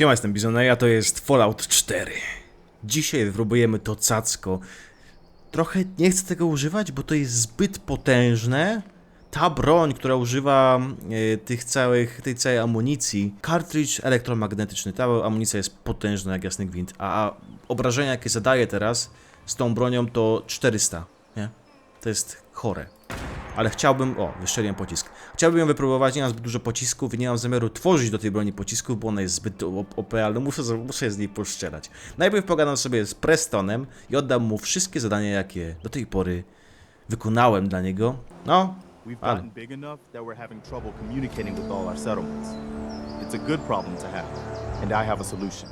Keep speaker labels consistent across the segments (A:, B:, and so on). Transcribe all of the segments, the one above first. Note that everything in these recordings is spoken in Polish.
A: Siema, jestem Bizoneja, to jest Fallout 4. Dzisiaj wypróbujemy to cacko. Trochę nie chcę tego używać, bo to jest zbyt potężne. Ta broń, która używa e, tych całych, tej całej amunicji, cartridge elektromagnetyczny, ta amunicja jest potężna jak jasny gwint, a, a obrażenia jakie zadaje teraz z tą bronią to 400, nie? To jest chore. Ale chciałbym, o, wystrzeliłem pocisk. Chciałbym ją wypróbować, nie mam zbyt dużo pocisków i nie mam zamiaru tworzyć do tej broni pocisków, bo ona jest zbyt OP, ale muszę, muszę z niej poszczelać. Najpierw pogadam sobie z Prestonem i oddam mu wszystkie zadania, jakie do tej pory wykonałem dla niego. No,
B: We've
A: Ale-
B: gotten big enough that we're having trouble communicating with all our settlements. It's a good problem to have, and I have a solution.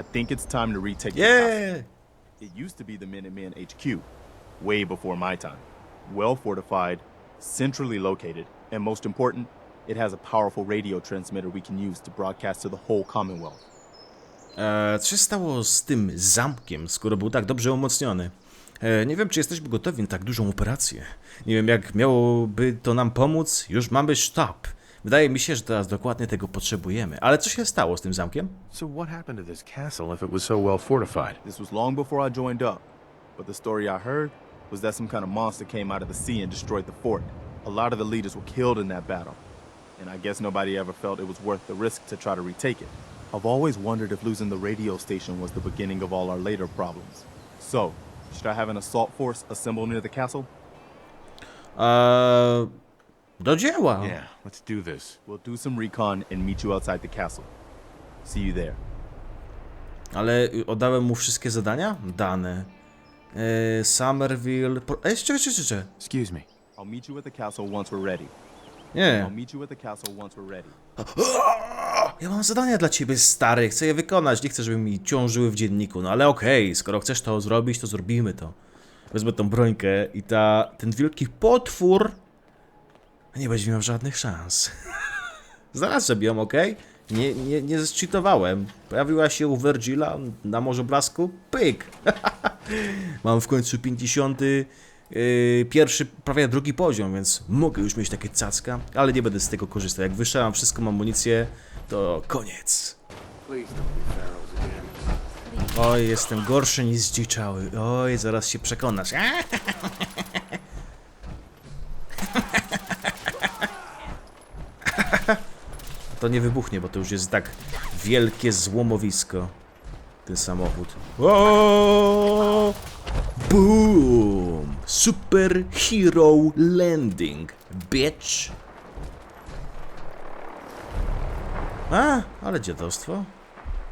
B: I think it's time to retake the castle.
A: yeah!
B: It used to be the Minuteman HQ, way before my time. Well fortified, centrally located, and most important, it has a powerful radio transmitter we can use to broadcast to the whole Commonwealth.
A: E, co się stało z tym zamkiem, skoro był tak dobrze umocniony? E, nie wiem, czy jesteśmy gotowi na tak dużą operację. Nie wiem, jak miałoby to nam pomóc. Już mamy sztab. Wydaje mi się, że teraz dokładnie tego potrzebujemy. Ale co się stało z tym zamkiem?
C: So what happened to this castle if it was so well fortified?
B: This was long before I joined up, but the story I heard was that some kind of monster came out of the sea and destroyed the fort. A lot of the leaders were killed in that battle, and I guess nobody ever felt it was worth the risk to try to retake it. I've always wondered if losing the radio station was the beginning of all our later problems. So, should I have an assault force assemble near the castle?
A: Uh, do dzieła.
C: Yeah, let's do this.
B: We'll do some recon and meet you outside the castle. See you there.
A: Ale oddałem mu wszystkie zadania? Dane. Eee, Somerville. Po... Ej, czekaj, czekaj, czekaj.
C: Excuse me.
B: I'll meet you at the castle once we're ready.
A: Nie.
B: I'll meet you at the castle once we're ready.
A: Ja mam zadania dla ciebie, stary. Chcę je wykonać. Nie chcę, żeby mi ciążyły w dzienniku. No ale okej, skoro chcesz to zrobić, to zrobimy to. Wezmę tą brońkę i ta, ten wielki potwór nie będzie miał żadnych szans. Zaraz sobie ją, okej? Nie, nie, nie zcheatowałem. Pojawiła się u Virgila na Morzu Blasku. Pyk! Mam w końcu 50. Yy, pierwszy, prawie drugi poziom, więc mogę już mieć takie cacka, ale nie będę z tego korzystał. Jak wyszedłem wszystką amunicję, to koniec. Oj, jestem gorszy niż zdziczały. Oj, zaraz się przekonasz. To nie wybuchnie, bo to już jest tak wielkie złomowisko. Ten samochód. O! Boom! Super Hero Landing, bitch! A, ale dziadostwo.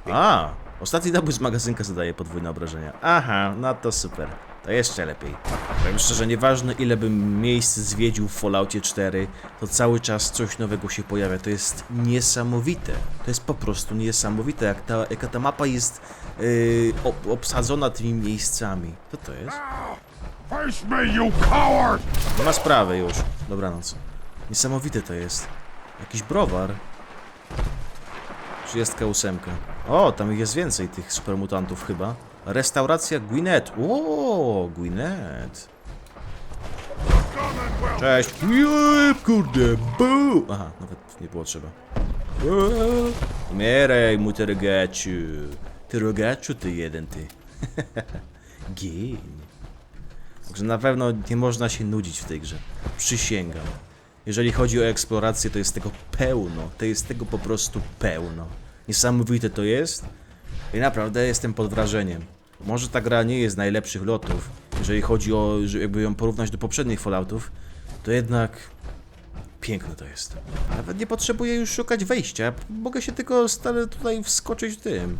A: A, ostatni nabój z magazynka zadaje podwójne obrażenia. Aha, no to super. To jeszcze lepiej. Powiem szczerze, nieważne ile bym miejsc zwiedził w Falloutie 4, to cały czas coś nowego się pojawia. To jest niesamowite. To jest po prostu niesamowite, jak ta, jaka ta mapa jest yy, ob, obsadzona tymi miejscami. Co to jest?
C: Face me, you coward!
A: Nie ma sprawy już. Dobranoc. Niesamowite to jest. Jakiś browar. 38. O, tam ich jest więcej tych supermutantów chyba. Restauracja Gwyneth. O, Gwyneth. Cześć. Kurde. Bu. Aha, nawet nie było trzeba. Umieraj, mu ty rogaczu. Ty jeden, ty. Gień. Także na pewno nie można się nudzić w tej grze. Przysięgam. Jeżeli chodzi o eksplorację, to jest tego pełno. To jest tego po prostu pełno. Niesamowite to jest. I naprawdę jestem pod wrażeniem. Może ta gra nie jest z najlepszych lotów, jeżeli chodzi o, jakby ją porównać do poprzednich Falloutów, to jednak piękne to jest. Nawet nie potrzebuję już szukać wejścia. Mogę się tylko stale tutaj wskoczyć tym.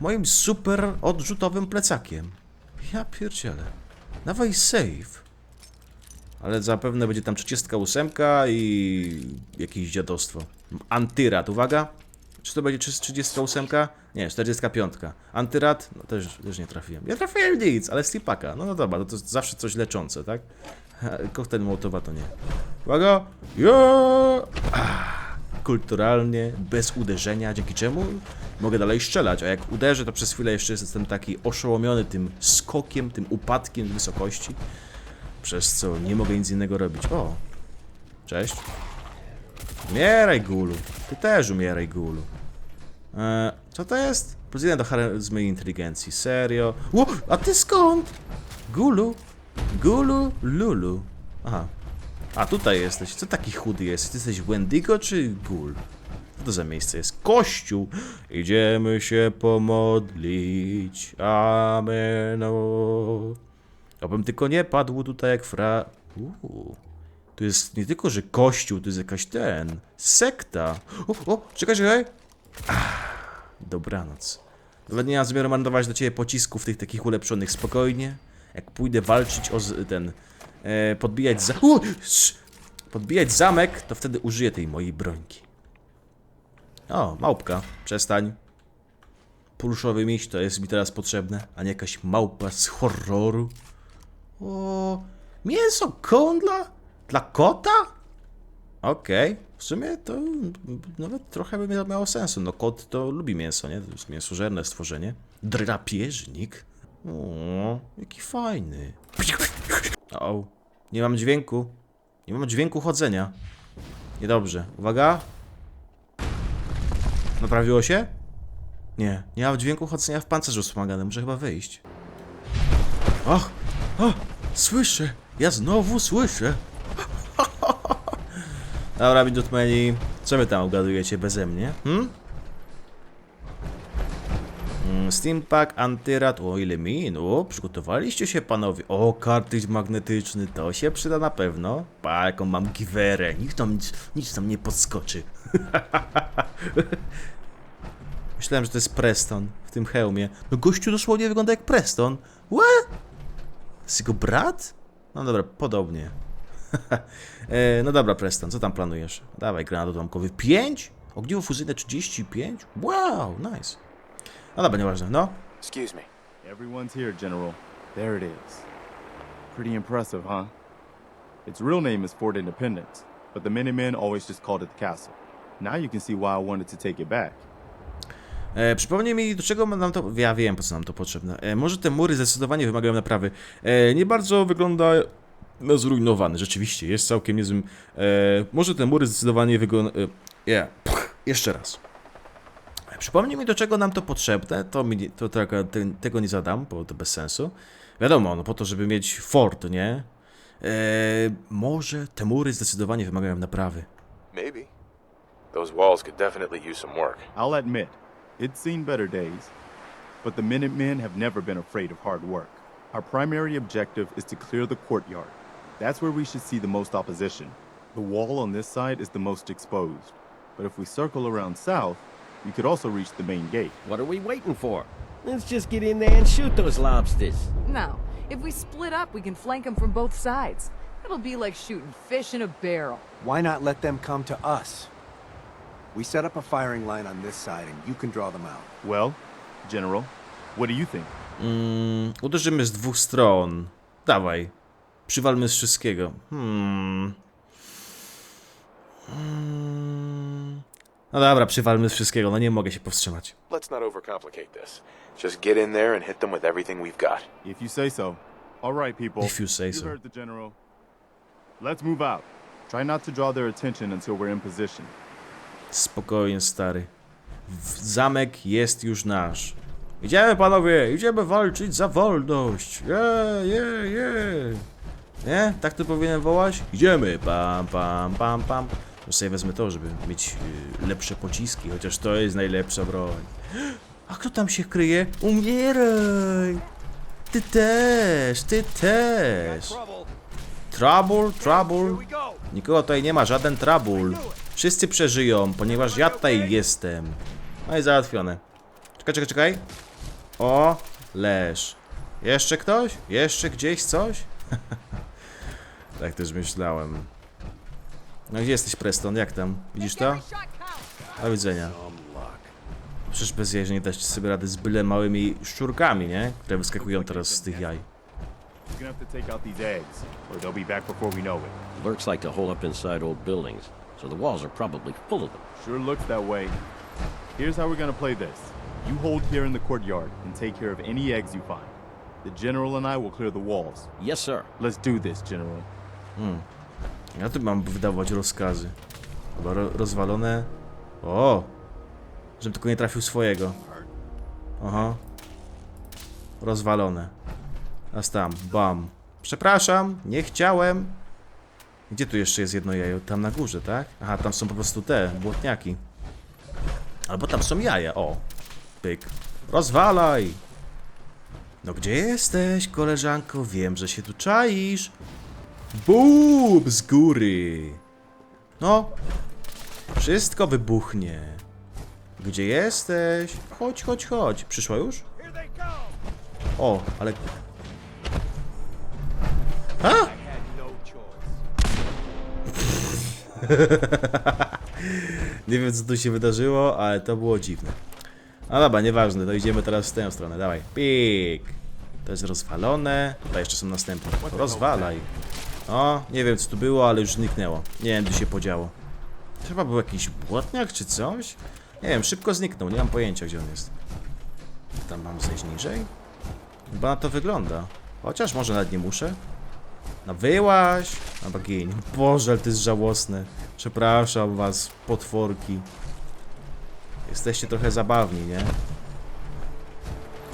A: Moim super odrzutowym plecakiem. Ja pierdzielę. Dawaj save. Ale zapewne będzie tam 38 i jakieś dziadostwo. Antyrat, uwaga. Czy to będzie 38? Nie, 45. Antyrat? No też, też nie trafiłem. Nie trafiłem nic, ale slipaka. No, no dobra, to, to jest zawsze coś leczące, tak? Koktajl Mołotowa to nie. Uwaga! Ja! Ah, Kulturalnie, bez uderzenia, dzięki czemu mogę dalej strzelać, a jak uderzę, to przez chwilę jeszcze jestem taki oszołomiony tym skokiem, tym upadkiem z wysokości, przez co nie mogę nic innego robić. O! Cześć. Umieraj, gulu. Ty też umieraj, gulu. E, co to jest? Plus jeden do charyzmy i inteligencji. Serio? Ło, a ty skąd? Gulu? Gulu? Lulu. Aha. A tutaj jesteś. Co taki chudy jest? Ty jesteś Wendigo czy Gul? Co to za miejsce jest? Kościół! Idziemy się pomodlić. Amen. Abym tylko nie padł tutaj jak fra... Uuu. Tu jest nie tylko, że kościół, tu jest jakaś ten... Sekta. O, o, czekaj, czekaj. Ach, dobranoc. Nawet nie mam zamiaru marnować do ciebie pocisków tych takich ulepszonych. Spokojnie. Jak pójdę walczyć o ten... E, podbijać za... U, podbijać zamek, to wtedy użyję tej mojej brońki. O, małpka. Przestań. Pluszowy miś to jest mi teraz potrzebne, a nie jakaś małpa z horroru. O, mięso kon dla, kota? Okej, w sumie to nawet trochę by mia- miało sensu. No kot to lubi mięso, nie? To jest mięsożerne stworzenie. Drapieżnik. O, jaki fajny. O, nie mam dźwięku. Nie mam dźwięku chodzenia. Niedobrze. Uwaga. Naprawiło się? Nie, nie mam dźwięku chodzenia w pancerzu wspomaganym. Muszę chyba wyjść. Och, o, słyszę. Ja znowu słyszę. Dobra, Widutmeni, co wy tam obgadujecie beze mnie? Hmm? Mm, Steampack, Antyrat, o ile min, o, przygotowaliście się panowie. O, kartridż magnetyczny, to się przyda na pewno. Pa, jaką mam giwerę, nikt tam, nic, nic tam nie podskoczy. Myślałem, że to jest Preston w tym hełmie. No gościu dosłownie wygląda jak Preston. What? Jest jego brat? No dobra, podobnie. e, no dobra, Preston, co tam planujesz? Dawaj, granat odłamkowy. 5? Ogniwo fuzyjne 35? Wow, nice. No dobra, nieważne, no.
D: Excuse me.
B: Everyone's here, General. There it is. Pretty impressive, huh? Its real name is Fort Independence, but the Minutemen always just called it the castle. Now you can see why I wanted to take it back.
A: E, przypomnij mi, do czego nam to... Ja wiem, po co nam to potrzebne. E, może te mury zdecydowanie wymagają naprawy. E, nie bardzo wygląda no, zrujnowany, rzeczywiście. Jest całkiem niezłym... E, może te mury zdecydowanie wyglądają... E, yeah. Jeszcze raz. Przypomnij mi, do czego nam to potrzebne. To, mi, to tego, te, tego nie zadam, bo to bez sensu. Wiadomo, no po to, żeby mieć fort, nie? E, może te mury zdecydowanie wymagają naprawy.
D: Maybe. Those walls could definitely use some work.
B: I'll admit, it's seen better days, but the Minutemen have never been afraid of hard work. Our primary objective is to clear the courtyard. That's where we should see the most opposition. The wall on this side is the most exposed, but if we circle around south, we could also reach the main gate.
E: What are we waiting for? Let's just get in there and shoot those lobsters.
F: No. If we split up, we can flank them from both sides. It'll be like shooting fish in a barrel.
G: Why not let them come to us? We set up a firing line on this side and you can draw them out.
B: Well, General, what do you think?
A: Mm, uderzymy z dwóch stron. Dawaj. Przywalmy z wszystkiego. Hmm. Hmm. No dobra, przywalmy z wszystkiego. No nie mogę się powstrzymać.
D: Let's not overcomplicate this. Just get in there and hit them with everything we've got.
B: If you say so. All right, people.
A: If you say so.
B: heard the General. Let's move out. Try not to draw their attention until we're in position.
A: Spokojnie, stary. Zamek jest już nasz. Idziemy, panowie! Idziemy walczyć za wolność! Je, je, je! Nie? Tak to powinienem wołać? Idziemy! Pam, pam, pam, pam. To sobie wezmę to, żeby mieć y, lepsze pociski, chociaż to jest najlepsza broń. A kto tam się kryje? Umieraj! Ty też, ty też! Trouble, trouble. Nikogo tutaj nie ma, żaden trouble. Wszyscy przeżyją, ponieważ ja tutaj jestem. No i załatwione. Czekaj, czekaj, czekaj. O, leż. Jeszcze ktoś? Jeszcze gdzieś coś? tak też myślałem. No gdzie jesteś, Preston? Jak tam? Widzisz to? Do widzenia. Przecież bez jaj, że nie dać sobie rady z byle małymi szczurkami, nie? Które wyskakują teraz z tych jaj.
B: We're gonna have to take out these eggs, or they'll be back before we know it.
E: Lurks like to hole up inside old buildings, so the walls are probably full of them.
B: Sure looks that way. Here's how we're gonna play this. You hold here in the courtyard and take care of any eggs you find. The General and I will clear the walls.
E: Yes, sir.
B: Let's do this, General.
A: Ja tu mam wydawać rozkazy. Chyba ro rozwalone. O! Żebym tylko nie trafił swojego. Aha. Rozwalone. Aż tam, bam. Przepraszam, nie chciałem. Gdzie tu jeszcze jest jedno jajo? Tam na górze, tak? Aha, tam są po prostu te, błotniaki. Albo tam są jaja, o. Pyk. Rozwalaj! No gdzie jesteś, koleżanko? Wiem, że się tu czaisz. Bum! Z góry. No. Wszystko wybuchnie. Gdzie jesteś? Chodź, chodź, chodź. Przyszła już? O, ale... A? Nie wiem, co tu się wydarzyło, ale to było dziwne. No dobra, nieważne, to idziemy teraz w tę stronę, dawaj. Pik! To jest rozwalone. Tutaj jeszcze są następne. Rozwalaj. O, nie wiem co tu było, ale już zniknęło. Nie wiem, gdzie się podziało. Chyba był jakiś błotniak czy coś? Nie wiem, szybko zniknął, nie mam pojęcia, gdzie on jest. Tam mam zejść niżej? Chyba na to wygląda. Chociaż może nawet nie muszę. No wyłaś! Na bagień. Boże, to jest żałosne. Przepraszam was, potworki. Jesteście trochę zabawni, nie?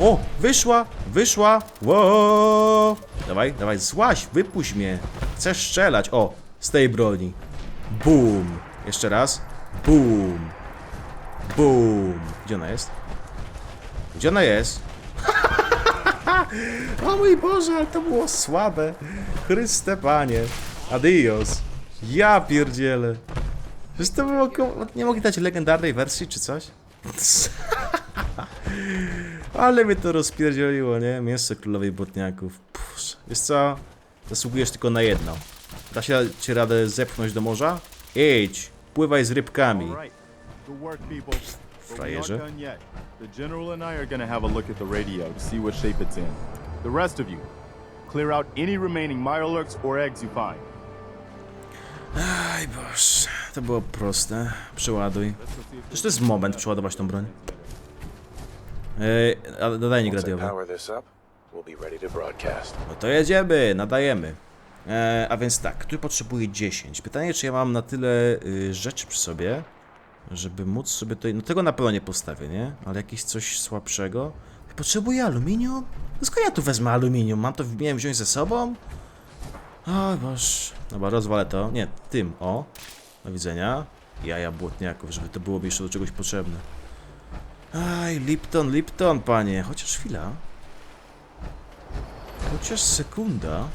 A: O! Wyszła! Wyszła! Ło! Dawaj, dawaj, złaś! Wypuść mnie! Chcę strzelać! O! Z tej broni. Bum! Jeszcze raz. Bum! Bum! Gdzie ona jest? Gdzie ona jest? o mój Boże, ale to było słabe. Chryste Panie. Adios. Ja pierdzielę. Przecież to było... Nie mogli dać legendarnej wersji czy coś? Ale mnie to rozpierdzieliło, nie? Mięso królowej botniaków. Pusz. Wiesz co? Zasługujesz tylko na jedno. Da się ci radę zepchnąć do morza? Idź. Pływaj z rybkami. Frajerze.
B: The general and I are gonna have a look at the radio to see what shape it's in. The rest of you, clear out any remaining Mirelurks or eggs you find.
A: Aj boż, to było proste. Przeładuj. Przecież to jest moment przeładować tą broń. Ej, a nadajnik
D: Once I
A: radiowy.
D: power this up, we'll be ready to broadcast.
A: No to jedziemy, nadajemy. E, a więc tak, tu potrzebuję 10. Pytanie, czy ja mam na tyle y, rzeczy przy sobie, żeby móc sobie tutaj... No tego na pewno nie postawię, nie? Ale jakieś coś słabszego. Potrzebuję aluminium? No skąd ja tu wezmę aluminium? Mam to miałem wziąć ze sobą? O boż. Dobra, rozwalę to. Nie, tym, o. Do widzenia. Jaja błotniaków, żeby to było mi jeszcze do czegoś potrzebne. Aj, Lipton, Lipton, panie. Chociaż chwila. Chociaż sekunda.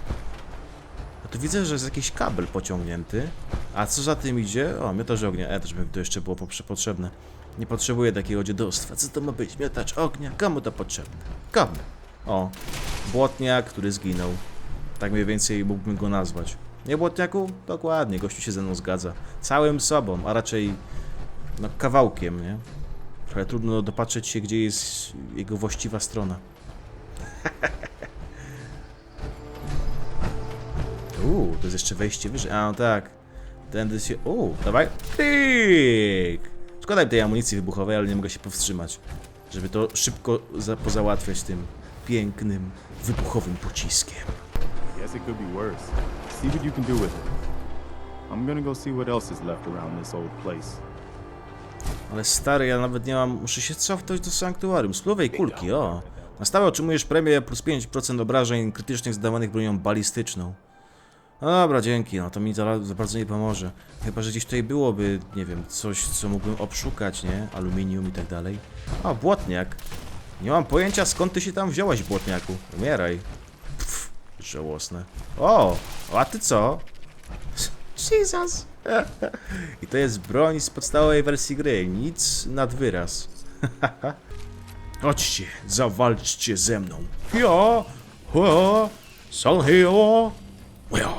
A: A tu widzę, że jest jakiś kabel pociągnięty. A co za tym idzie? O, miotacz ognia. E, też by to jeszcze było potrzebne. Nie potrzebuję takiego dziadostwa. Co to ma być? Miotacz ognia? Komu to potrzebne? Komu? O, błotniak, który zginął. Tak mniej więcej mógłbym go nazwać. Nie błotniaku? Dokładnie, gościu się ze mną zgadza. Całym sobą, a raczej no, kawałkiem, nie? Trochę trudno dopatrzeć się, gdzie jest jego właściwa strona. Uuu, to jest jeszcze wejście wyżej. A, no tak. Tędy się... Uuu, dawaj. Pik! Szkoda tej amunicji wybuchowej, ale nie mogę się powstrzymać. Żeby to szybko za pozałatwiać tym pięknym, wybuchowym pociskiem.
B: Guess it could be worse. See what you can do with it. I'm gonna go see what else is left around this old place.
A: Ale stary, ja nawet nie mam... Muszę się cofnąć do sanktuarium. Spluwej kulki, o. Na stałe otrzymujesz premię plus 5% obrażeń krytycznych zadawanych bronią balistyczną. No dobra, dzięki, no to mi za, za bardzo nie pomoże. Chyba, że gdzieś tutaj byłoby, nie wiem, coś, co mógłbym obszukać, nie? Aluminium i tak dalej. O, błotniak. Nie mam pojęcia, skąd ty się tam wziąłeś, błotniaku. Umieraj. Pff, żałosne. O, a ty co? Jesus. I to jest broń z podstawowej wersji gry. Nic nad wyraz. Chodźcie, zawalczcie ze mną. Ja, ho, Sanheo, ja.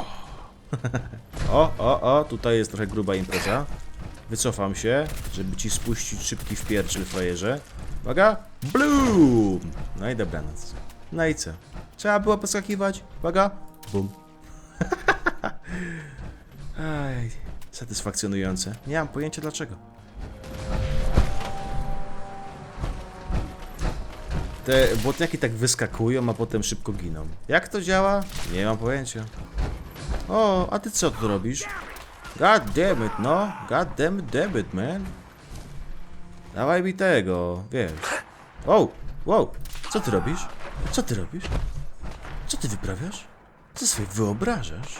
A: O, o, o, tutaj jest trochę gruba impreza. Wycofam się, żeby ci spuścić szybki wpierczyl, frajerze. Uwaga, bloom! No i dobranoc. No i co? Trzeba było poskakiwać. Uwaga, bum. Aj, satysfakcjonujące. Nie mam pojęcia dlaczego. Te błotniaki tak wyskakują, a potem szybko giną. Jak to działa? Nie mam pojęcia. O, a ty co tu robisz? God damn it, no. God damn it, damn it, man. Dawaj mi tego, wiesz. Wow, wow, co ty robisz? Co ty robisz? Co ty wyprawiasz? Co sobie wyobrażasz?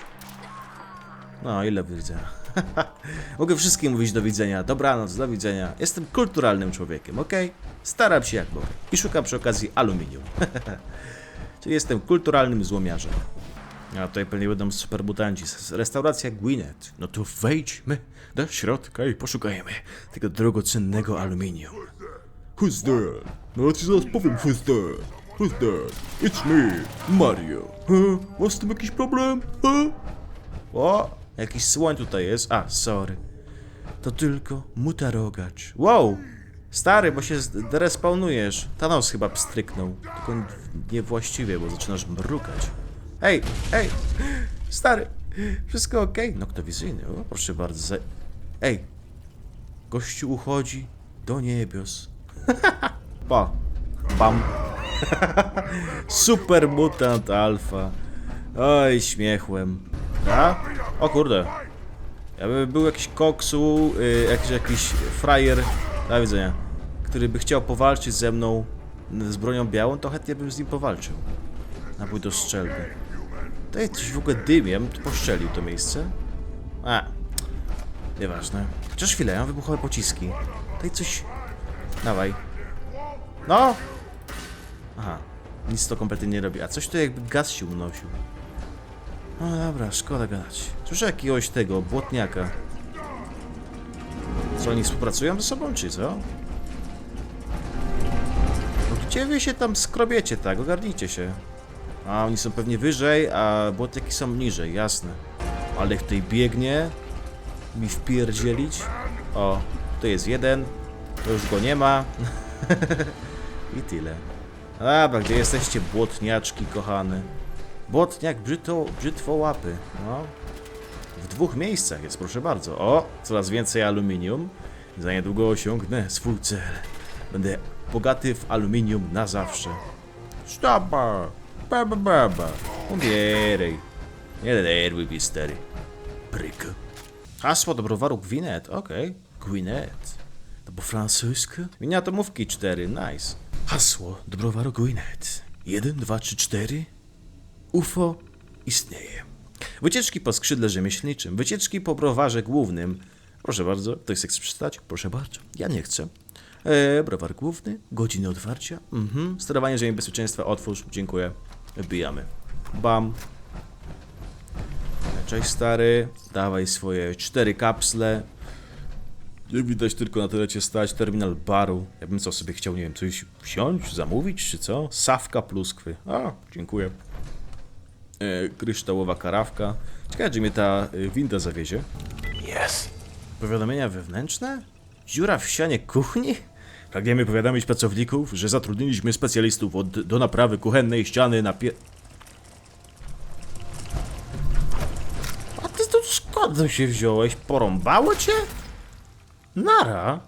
A: No, ile widzenia. Mogę wszystkim mówić do widzenia. Dobranoc, do widzenia. Jestem kulturalnym człowiekiem, ok? Staram się jak mogę. I szukam przy okazji aluminium. Czyli jestem kulturalnym złomiarzem. A tutaj pewnie będą supermutanci. Restauracja Gwyneth. No to wejdźmy do środka i poszukajmy tego drogocennego aluminium. Who's there? No ci zaraz powiem who's there. Who's there? It's me, Mario. Huh? Masz z tym jakiś problem? Huh? O, jakiś słoń tutaj jest. A, sorry. To tylko mutarogacz. Wow! Stary, bo się respawnujesz. Thanos chyba pstryknął. Tylko niewłaściwie, bo zaczynasz mrukać. Ej, ej! Stary! Wszystko okej? Noktowizyjny, o, proszę bardzo. za- Ej! Gościu uchodzi do niebios. pa! Bam! Super mutant alfa. Oj, śmiechłem. A? O kurde. Jakby był jakiś koksu, y, jakiś, jakiś frajer, do widzenia, który by chciał powalczyć ze mną z bronią białą, to chętnie bym z nim powalczył. Nabój do strzelby. Tutaj coś w ogóle dymiem, to poszczelił to miejsce. A, nieważne. Chociaż chwilę, ja mam wybuchowe pociski. Tutaj coś... Dawaj. No! Aha, nic to kompletnie nie robi. A coś tu jakby gaz się unosił. No dobra, szkoda gadać. Słyszę jakiegoś tego, błotniaka. Co, oni współpracują ze sobą, czy co? No gdzie wy się tam skrobiecie, tak? Ogarnijcie się. A, oni są pewnie wyżej, a błotniaki są niżej, jasne. Ale jak tutaj biegnie, mi wpierdzielić. O, tu jest jeden, to już go nie ma. I tyle. Dobra, gdzie jesteście, błotniaczki kochane? Błotniak brzytwo, brzytwo łapy. No. W dwóch miejscach jest, proszę bardzo. O, coraz więcej aluminium. Za niedługo osiągnę swój cel. Będę bogaty w aluminium na zawsze. Sztaba! Baba baba! Umieraj. Nie denerwuj mnie, stary. Pryk. Hasło do browaru Gwinet, okej. Gwinet. To po francusku? Miniatomówki 4, nice. Hasło do browaru Gwinet. 1, 2, 3, 4. UFO istnieje. Wycieczki po skrzydle rzemieślniczym, wycieczki po browarze głównym. Proszę bardzo, ktoś chce przeczytać? Proszę bardzo, ja nie chcę. Eee, browar główny, godziny otwarcia. Mhm, sterowanie ziemi bezpieczeństwa, otwórz, dziękuję. Wbijamy. Bam. Cześć stary, dawaj swoje cztery kapsle. Nie widać tylko na tyle stać terminal baru. Ja bym co sobie chciał, nie wiem, coś wsiąść, zamówić, czy co? Sawka pluskwy. A, dziękuję. E, kryształowa karawka. Ciekawe, czy mnie ta e, winda zawiezie.
D: Yes.
A: Powiadomienia wewnętrzne? Dziura w ścianie kuchni? Pragniemy powiadomić pracowników, że zatrudniliśmy specjalistów od, do naprawy kuchennej ściany na pie... A ty tu skąd się wziąłeś? Porąbało cię? Nara?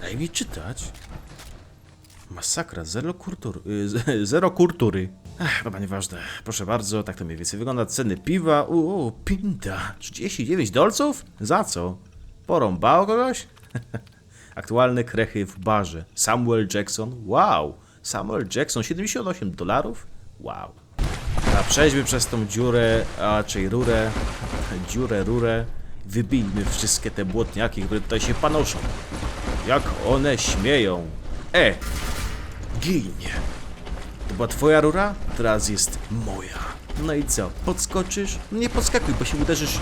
A: Daj mi czytać. Masakra, zero kultury. z- Zero kultury. Ech, chyba nieważne. Proszę bardzo, tak to mniej więcej wygląda. Ceny piwa. Uuu, pinta. 39 dolców? Za co? Porąbało kogoś? Aktualne krechy w barze. Samuel Jackson. Wow. Samuel Jackson, 78 dolarów? Wow. A przejdźmy przez tą dziurę, a raczej rurę. Dziurę, rurę. Wybijmy wszystkie te błotniaki, które tutaj się panoszą. Jak one śmieją. E! Ginie. Była twoja rura? Teraz jest moja. No i co? Podskoczysz? No nie podskakuj, bo się uderzysz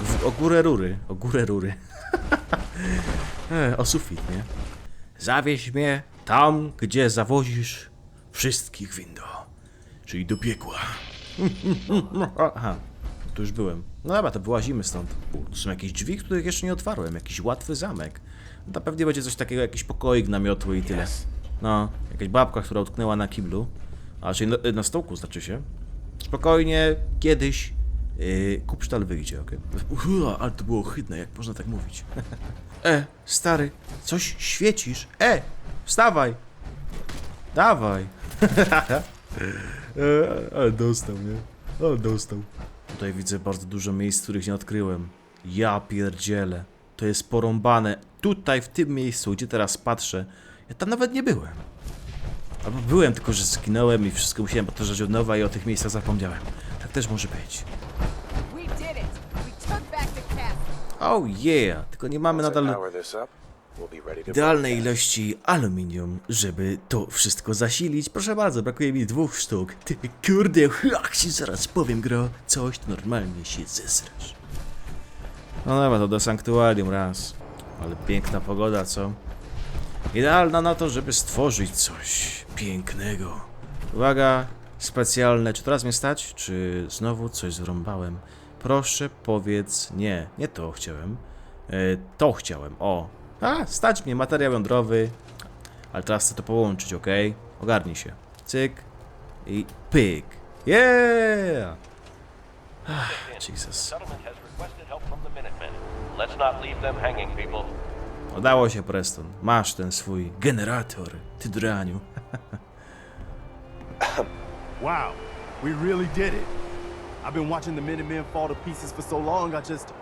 A: w, o górę rury. O górę rury. e, o sufit, nie? Zawieź mnie tam, gdzie zawozisz wszystkich windą. Czyli do piekła. Aha, tu już byłem. No dobra, to wyłazimy stąd. Tu są jakieś drzwi, których jeszcze nie otwarłem. Jakiś łatwy zamek. No to pewnie będzie coś takiego, jakiś pokoik namiotły i tyle. No, jakaś babka, która utknęła na kiblu. A, czyli na, na stołku, znaczy się. Spokojnie, kiedyś yy, kupsztal wyjdzie, okej? Okay? Ale to było ohydne, jak można tak mówić. e, stary, coś świecisz. E, wstawaj. Dawaj. E, ale dostał, nie? Ale dostał. Tutaj widzę bardzo dużo miejsc, których nie odkryłem. Ja pierdzielę. to jest porąbane. Tutaj, w tym miejscu, gdzie teraz patrzę, ja tam nawet nie byłem. Albo byłem, tylko że zginąłem i wszystko musiałem powtarzać od nowa i o tych miejscach zapomniałem. Tak też może być. Oh yeah! Tylko nie mamy nadal idealnej ilości aluminium, żeby to wszystko zasilić. Proszę bardzo, brakuje mi dwóch sztuk. Ty kurde, jak ci zaraz powiem, gro, coś to normalnie się zesrasz. No dobra, to do sanktuarium raz. Ale piękna pogoda, co? Idealna na to, żeby stworzyć coś pięknego. Uwaga, specjalne. Czy teraz mnie stać? Czy znowu coś zrąbałem? Proszę powiedz nie. Nie to chciałem. E, to chciałem. O. A, stać mnie, materiał jądrowy. Ale teraz chcę to połączyć, ok? Ogarnij się. Cyk. I pyk. Yeah! Ah, Jesus. Udało się, Preston. Masz ten swój generator, ty draniu.
B: Wow, we really did it. I've been watching the Minutemen fall to pieces for so long, I just.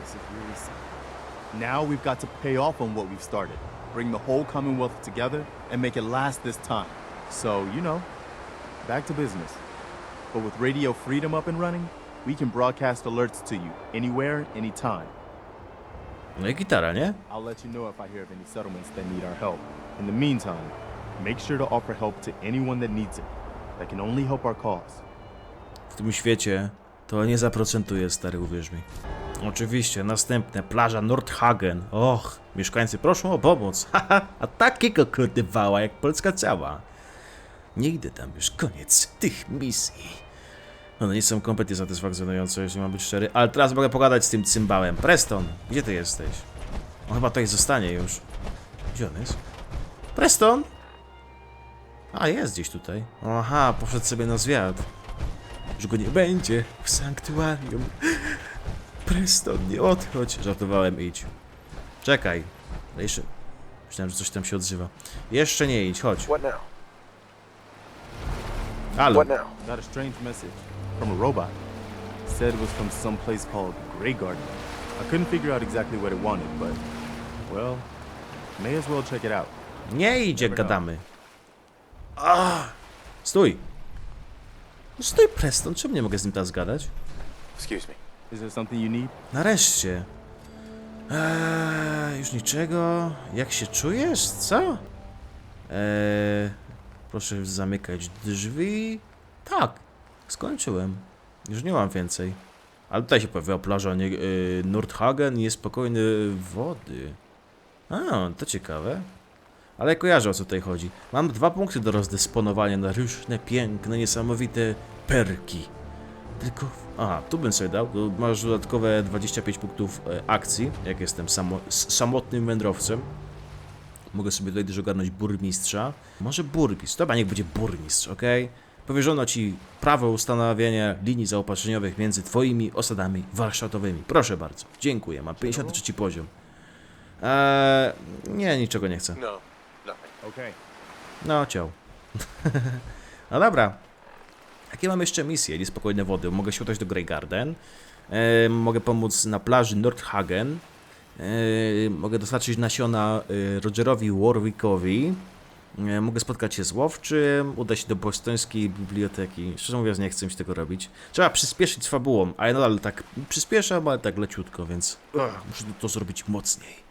B: This is really something. Now we've got to pay off on what we've started. Bring the whole Commonwealth together and make it last this time. So, you know, back to business. But with Radio Freedom up and running, we can broadcast alerts to you anywhere, anytime.
A: No i gitara, nie?
B: I'll let you know if I hear of any settlements that need our help. In the meantime, make sure to offer help to anyone that needs it. That can only help our cause.
A: W tym świecie to nie zaprocentuje, stary, uwierz mi. Oczywiście, następne, plaża Nordhagen. Och, mieszkańcy proszą o pomoc. Haha, a takiego kurde wała jak Polska cała. Nie idę tam już, koniec tych misji. One nie są kompletnie satysfakcjonujące, jeśli mam być szczery, ale teraz mogę pogadać z tym cymbałem. Preston, gdzie ty jesteś? On chyba tutaj zostanie już. Gdzie on jest? Preston? A, jest gdzieś tutaj. Aha, poszedł sobie na zwiat. Że go nie będzie w sanktuarium. Preston, nie odchodź. Żartowałem, idź. Czekaj. Ale Jeszcze... Myślałem, że coś tam się odzywa. Jeszcze nie idź, chodź.
D: What now?
A: Halo.
D: What now?
B: Got a strange message from a robot. Said it was from some place called Grey Garden. I couldn't figure out exactly what it wanted, but, well, may as well check it out.
A: Nie idzie, gadamy. A, Stój. No Stój, Preston, czemu nie mogę z nim teraz gadać?
D: Excuse me.
B: Is there something you need?
A: Nareszcie. Eee, już niczego. Jak się czujesz? Co? Eee, proszę zamykać drzwi. Tak, skończyłem. Już nie mam więcej. Ale tutaj się pojawiła plaża nie, yy, Nordhagen i jest spokojny wody. A, to ciekawe. Ale kojarzę o co tutaj chodzi. Mam dwa punkty do rozdysponowania na różne piękne, niesamowite perki. Tylko. Aha, tu bym sobie dał. Masz dodatkowe 25 punktów e, akcji, jak jestem samo, samotnym wędrowcem. Mogę sobie tutaj też ogarnąć burmistrza. Może burmistrz. Dobra, niech będzie burmistrz, ok? Powierzono ci prawo ustanawiania linii zaopatrzeniowych między twoimi osadami warsztatowymi. Proszę bardzo. Dziękuję. Mam 53 poziom. Eee, nie, niczego nie chcę.
D: No.
B: Okay.
A: No, ciał. no dobra. Jakie mam jeszcze misje? Niespokojne wody. Mogę się udać do Grey Garden. E, mogę pomóc na plaży Nordhagen. E, mogę dostarczyć nasiona e, Rogerowi Warwickowi. E, mogę spotkać się z łowczym. Udać się do bostońskiej biblioteki. Szczerze mówiąc, nie chcę mi się tego robić. Trzeba przyspieszyć z fabułą, a ja nadal tak przyspieszam, ale tak leciutko, więc ugh, muszę to zrobić mocniej.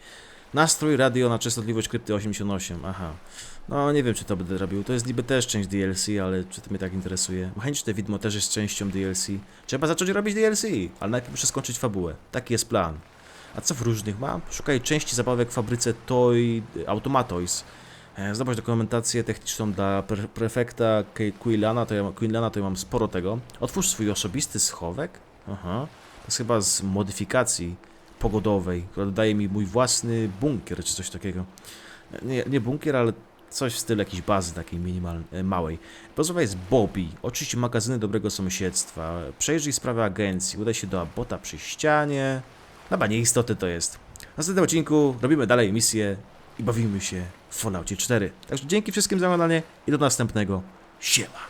A: Nastrój radio na częstotliwość krypty 88, aha. No nie wiem czy to będę robił, to jest niby też część DLC, ale czy to mnie tak interesuje? Mechaniczne widmo też jest częścią DLC. Trzeba zacząć robić DLC, ale najpierw muszę skończyć fabułę. Taki jest plan. A co w różnych mam? Szukaj części zabawek w fabryce Toy Automatoys. E, Zdobądź dokumentację techniczną dla pre prefekta Quillana, to ja, Quillana, to ja mam sporo tego. Otwórz swój osobisty schowek. Aha. To jest chyba z modyfikacji pogodowej, która dodaje mi mój własny bunkier, czy coś takiego. Nie, nie bunkier, ale coś w stylu jakiejś bazy takiej minimalnej, małej. Pozwala jest Bobby, oczyść magazyny dobrego sąsiedztwa, przejrzyj sprawę agencji, udaj się do Abota przy ścianie. Dobra, nieistotne to jest. W następnym odcinku robimy dalej misję i bawimy się w Falloutie 4. Także dzięki wszystkim za oglądanie i do następnego. Siema!